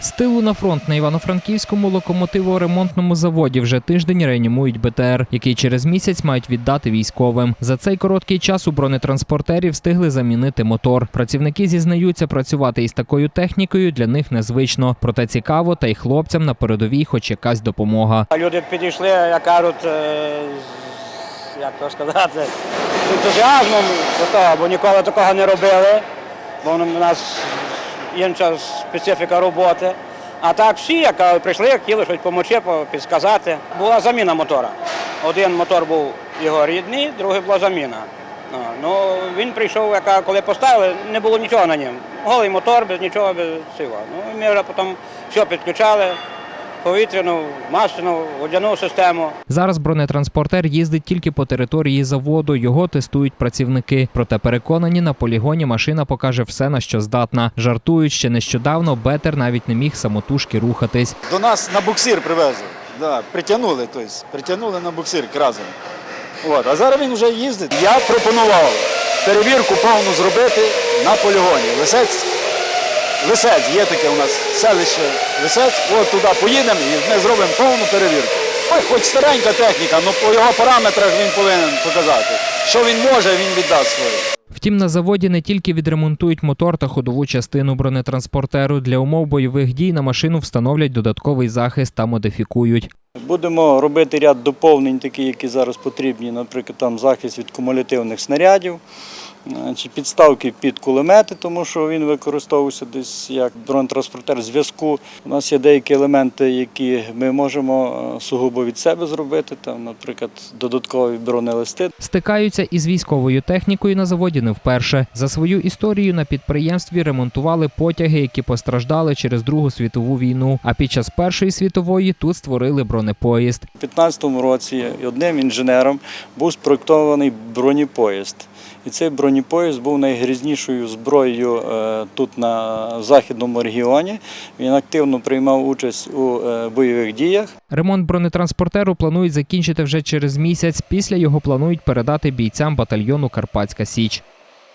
З тилу на фронт на Івано-Франківському локомотиво-ремонтному заводі вже тиждень реанімують БТР, який через місяць мають віддати військовим. За цей короткий час у бронетранспортерів встигли замінити мотор. Працівники зізнаються, працювати із такою технікою для них незвично. Проте цікаво, та й хлопцям на передовій хоч якась допомога. Люди підійшли, як кажуть, е, як то сказати, ентузіазмом бо ніколи такого не робили, бо в нас інша специфіка роботи. А так всі, як прийшли, хотіли щось допомогти, підсказати. Була заміна мотора. Один мотор був його рідний, другий була заміна. Ну, він прийшов, яка, коли поставили, не було нічого на ньому. Голий мотор, без нічого, без цього. Ну, ми вже потім все підключали, повітряну, масляну, водяну систему. Зараз бронетранспортер їздить тільки по території заводу. Його тестують працівники. Проте переконані, на полігоні машина покаже все, на що здатна. Жартують, ще нещодавно Бетер навіть не міг самотужки рухатись. До нас на буксир привезли. Да, притягнули, тобто, притягнули на буксир разом. От, а зараз він вже їздить. Я пропонував перевірку повну зробити на полігоні. Лисець, Лисець, є таке у нас селище Лисець. От туди поїдемо і ми зробимо повну перевірку. Ой, хоч старенька техніка, але по його параметрах він повинен показати. Що він може, він віддасть своє. Втім, на заводі не тільки відремонтують мотор та ходову частину бронетранспортеру. Для умов бойових дій на машину встановлять додатковий захист та модифікують. Будемо робити ряд доповнень, такі, які зараз потрібні, наприклад, там захист від кумулятивних снарядів, чи підставки під кулемети, тому що він використовувався десь як бронетранспортер зв'язку. У нас є деякі елементи, які ми можемо е, сугубо від себе зробити, там, наприклад, додаткові бронелисти. Стикаються із військовою технікою на заводі не вперше. За свою історію на підприємстві ремонтували потяги, які постраждали через Другу світову війну. А під час Першої світової тут створили бронепоїзд. У 2015 році одним інженером був спроєктований бронепоїзд. І цей бронепоїзд був найгрізнішою зброєю е, тут на західному регіоні. Він активно приймав участь у е, бойових діях. Ремонт бронетранспортеру планують закінчити вже через місяць. Після його планують передати бійцям батальйону Карпатська Січ.